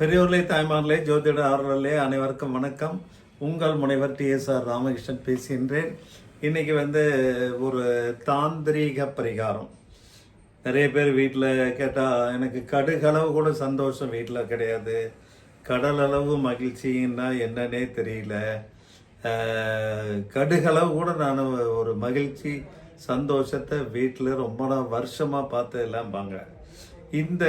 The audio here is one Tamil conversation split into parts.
பெரியோர்களே தாய்மார்களே ஜோதிட ஆர்வலே அனைவருக்கும் வணக்கம். உங்கள் முனைவர் டிஎஸ்ஆர் ராமகிருஷ்ணன் பேசுகின்றேன். இன்றைக்கி வந்து ஒரு தாந்திரீக பரிகாரம். நிறைய பேர் வீட்டில் கேட்டால் எனக்கு கடுகளவு கூட சந்தோஷம் வீட்டில் கிடையாது. கடலளவு மகிழ்ச்சின்னா என்னன்னே தெரியல. கடுகளவு கூட நான் ஒரு மகிழ்ச்சி சந்தோஷத்தை வீட்டில் ரொம்ப வருஷமாக பார்த்து எல்லாம்பாங்க இந்த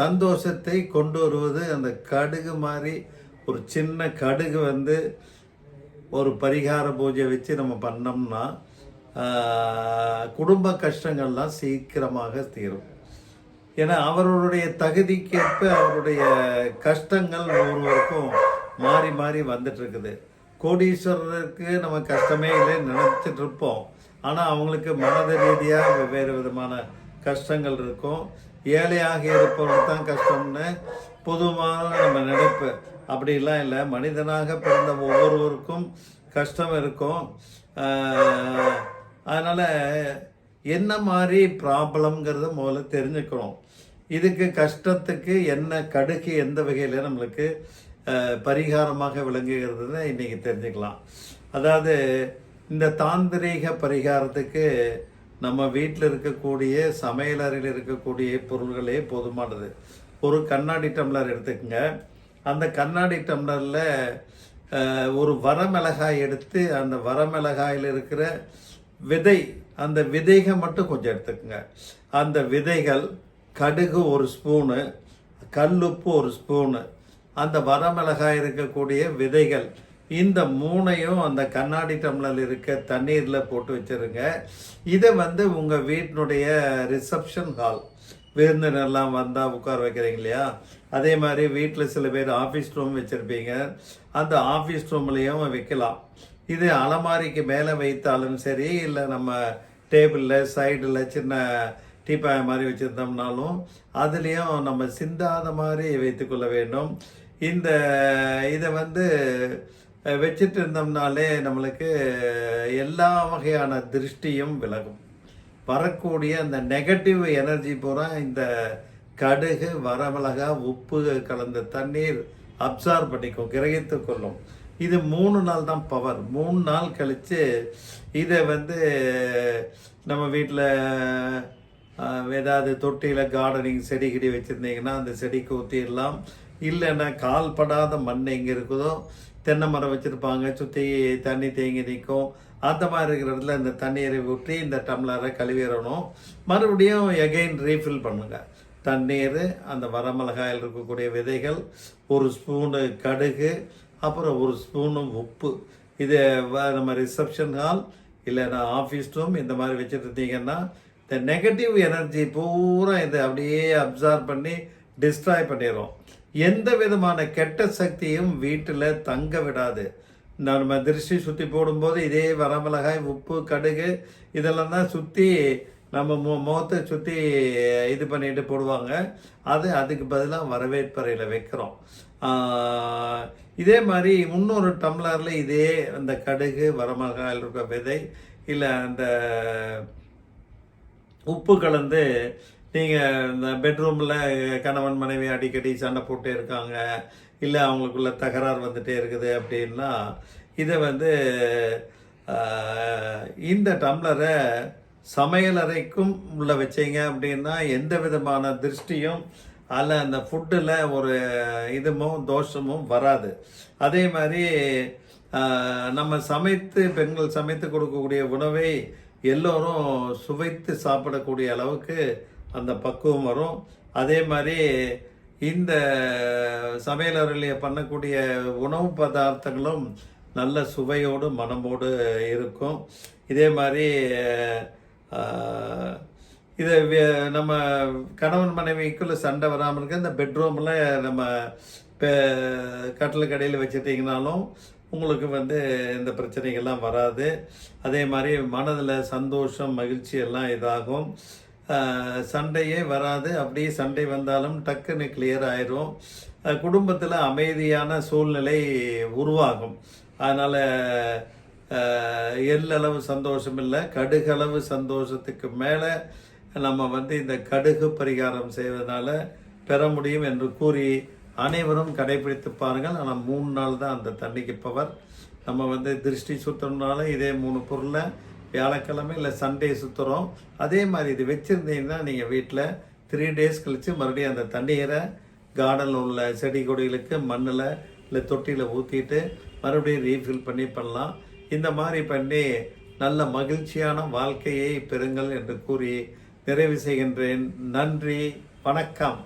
சந்தோஷத்தை கொண்டு வருவது அந்த கடுகு மாதிரி ஒரு சின்ன கடுகு வந்து ஒரு பரிகார பூஜை வச்சு நம்ம பண்ணோம்னா குடும்ப கஷ்டங்கள்லாம் சீக்கிரமாக தீரும். ஏன்னா அவர்களுடைய தகுதிக்கேற்ப அவருடைய கஷ்டங்கள் ஒவ்வொருவருக்கும் மாறி மாறி வந்துட்டு இருக்குது கோடீஸ்வரருக்கு நம்ம கஷ்டமே இல்லைன்னு நினச்சிட்ருப்போம் ஆனால் அவங்களுக்கு மனத ரீதியாக வெவ்வேறு விதமான கஷ்டங்கள் இருக்கும். ஏழையாக இருப்பவர்கள் தான் கஷ்டம்னு பொதுவான நம்ம நினைப்பு. அப்படிலாம் இல்லை. மனிதனாக பிறந்த ஒவ்வொருவருக்கும் கஷ்டம் இருக்கும். அதனால் என்ன மாதிரி ப்ராப்ளம்ங்கிறத முதல்ல தெரிஞ்சுக்கணும். இதுக்கு கஷ்டத்துக்கு என்ன கடுகு எந்த வகையில் நம்மளுக்கு பரிகாரமாக விளங்குகிறதுன்னு இன்றைக்கி தெரிஞ்சுக்கலாம். அதாவது இந்த தாந்திரீக பரிகாரத்துக்கு நம்ம வீட்டில் இருக்கக்கூடிய சமையலறையில் இருக்கக்கூடிய பொருள்களே போதுமானது. ஒரு கண்ணாடி டம்ளர் எடுத்துக்கங்க. அந்த கண்ணாடி டம்ளரில் ஒரு வரமிளகாய் எடுத்து அந்த வரமிளகாயில் இருக்கிற விதை அந்த விதைகள் மட்டும் கொஞ்சம் எடுத்துக்கோங்க. அந்த விதைகள் கடுகு ஒரு ஸ்பூனு கல்லுப்பு ஒரு ஸ்பூனு. அந்த வரமிளகாய் இருக்கக்கூடிய விதைகள் இந்த மூணையும் அந்த கண்ணாடி டம்ளர் இருக்க தண்ணீரில் போட்டு வச்சிருங்க. இதை வந்து உங்கள் வீட்டினுடைய ரிசப்ஷன் ஹால் விருந்தினர்லாம் வந்தால் உட்கார வைக்கிறீங்க இல்லையா? அதே மாதிரி வீட்டில் சில பேர் ஆஃபீஸ் ரூம் வச்சுருப்பீங்க. அந்த ஆஃபீஸ் ரூம்லேயும் வைக்கலாம். இது அலமாரிக்கு மேலே வைத்தாலும் சரி இல்லை நம்ம டேபிளில் சைடில் சின்ன டீப்பாய் மாதிரி வச்சுருந்தோம்னாலும் அதுலேயும் நம்ம சிந்தாத மாதிரி வைத்துக்கொள்ள வேண்டும். இந்த இதை வந்து வச்சுட்டு இருந்தோம்னாலே நம்மளுக்கு எல்லா வகையான திருஷ்டியும் விலகும். வரக்கூடிய அந்த நெகட்டிவ் எனர்ஜி பூரா இந்த கடுகு வரமிளகா உப்பு கலந்த தண்ணீர் அப்சார்ப் பண்ணிக்கும் கிரகித்து கொள்ளும். இது மூணு நாள் தான் பவர் மூணு நாள் கழித்து இதை வந்து நம்ம வீட்டில் ஏதாவது தொட்டியில் கார்டனிங் செடி கிடி வச்சுருந்தீங்கன்னா அந்த செடி கூத்தி எல்லாம் இல்லைன்னா கால்படாத மண் எங்கே இருக்குதோ தென்னை மரம் வச்சுருப்பாங்க. சுற்றி தண்ணி தேங்கி நிற்கும் அந்த மாதிரி இருக்கிற இடத்துல இந்த தண்ணீரை ஊற்றி இந்த டம்ளரை கழுவிடணும். மறுபடியும் எகைன் ரீஃபில் பண்ணுங்கள் தண்ணீர் அந்த வரமிளகாயில் இருக்கக்கூடிய விதைகள் ஒரு ஸ்பூனு கடுகு அப்புறம் ஒரு ஸ்பூனு உப்பு. இது நம்ம ரிசப்ஷன் ஹால் இல்லைன்னா ஆஃபீஸ் ரூம் இந்த மாதிரி வச்சுருந்தீங்கன்னா இந்த நெகட்டிவ் எனர்ஜி பூரா இதை அப்படியே அப்சார்ப் பண்ணி டிஸ்ட்ராய் பண்ணிடும் எந்த விதமான கெட்ட சக்தியும் வீட்டில் தங்க விடாது. நம்ம திருஷ்டி சுற்றி போடும்போது இதே வரமிளகாய் உப்பு கடுகு இதெல்லாம் தான் சுற்றி நம்ம மு முகத்தை சுற்றி இது பண்ணிட்டு போடுவாங்க. அது அதுக்கு பதிலாக வரவேற்பறையில் வைக்கிறோம். இதே மாதிரி இன்னொரு டம்ளரில் இதே அந்த கடுகு வரமிளகாயில் இருக்க விதை இல்லை அந்த உப்பு கலந்து நீங்கள் இந்த பெட்ரூமில் கணவன் மனைவி அடிக்கடி சண்டை போட்டே இருக்காங்க இல்லை அவங்களுக்குள்ள தகராறு வந்துகிட்டே இருக்குது அப்படின்னா இதை வந்து இந்த டம்ளரை சமையலறைக்கும் உள்ள வச்சீங்க அப்படின்னா எந்த விதமான திருஷ்டியும் அதில் அந்த ஃபுட்டில் ஒரு இதுமும் தோஷமும் வராது. அதே மாதிரி நம்ம சமைத்து பெண்கள் சமைத்து கொடுக்கக்கூடிய உணவை எல்லோரும் சுவைத்து சாப்பிடக்கூடிய அளவுக்கு அந்த பக்குவம் வரும். அதே மாதிரி இந்த சமையலறையில் பண்ணக்கூடிய உணவு பதார்த்தங்களும் நல்ல சுவையோடு மனமோடு இருக்கும். இதே மாதிரி இதை வே- நம்ம கணவன் மனைவிக்குள்ளே சண்டை வராமல் இருக்க இந்த பெட்ரூமில் நம்ம பெ- கட்டில் கடையில் வச்சுட்டிங்கனாலும் உங்களுக்கு வந்து இந்த பிரச்சனைகள்லாம் வராது. அதே மாதிரி மனதில் சந்தோஷம் மகிழ்ச்சி எல்லாம் இதாகும். சண்டையே வராது. அப்படியே சண்டை வந்தாலும் டக்குன்னு கிளியர் ஆயிரும். குடும்பத்தில் அமைதியான சூழ்நிலை உருவாகும். அதனால் எல்லளவு சந்தோஷம் இல்லை. கடுகளவு சந்தோஷத்துக்கு மேலே நம்ம வந்து இந்த கடுகு பரிகாரம் செய்வதனால பெற முடியும் என்று கூறி அனைவரும் கடைபிடித்து பாருங்கள். ஆனால் மூணு நாள் தான் அந்த தண்ணிக்கு பவர் நம்ம வந்து திருஷ்டி சுத்தம்னால இதே மூணு பொருளை வியாழக்கிழமை இல்லை சண்டே சுற்றுறோம் அதே மாதிரி இது வச்சுருந்தீங்கன்னா நீங்கள் வீட்டில் த்ரீ டேஸ் கழித்து மறுபடியும் அந்த தண்ணீரை கார்டனில் உள்ள செடி கொடிகளுக்கு மண்ணில் இல்லை தொட்டியில் ஊற்றிட்டு மறுபடியும் ரீஃபில் பண்ணி பண்ணலாம். இந்த மாதிரி பண்ணி நல்ல மகிழ்ச்சியான வாழ்க்கையை பெறுங்கள் என்று கூறி நிறைவு செய்கின்றேன். நன்றி. வணக்கம்.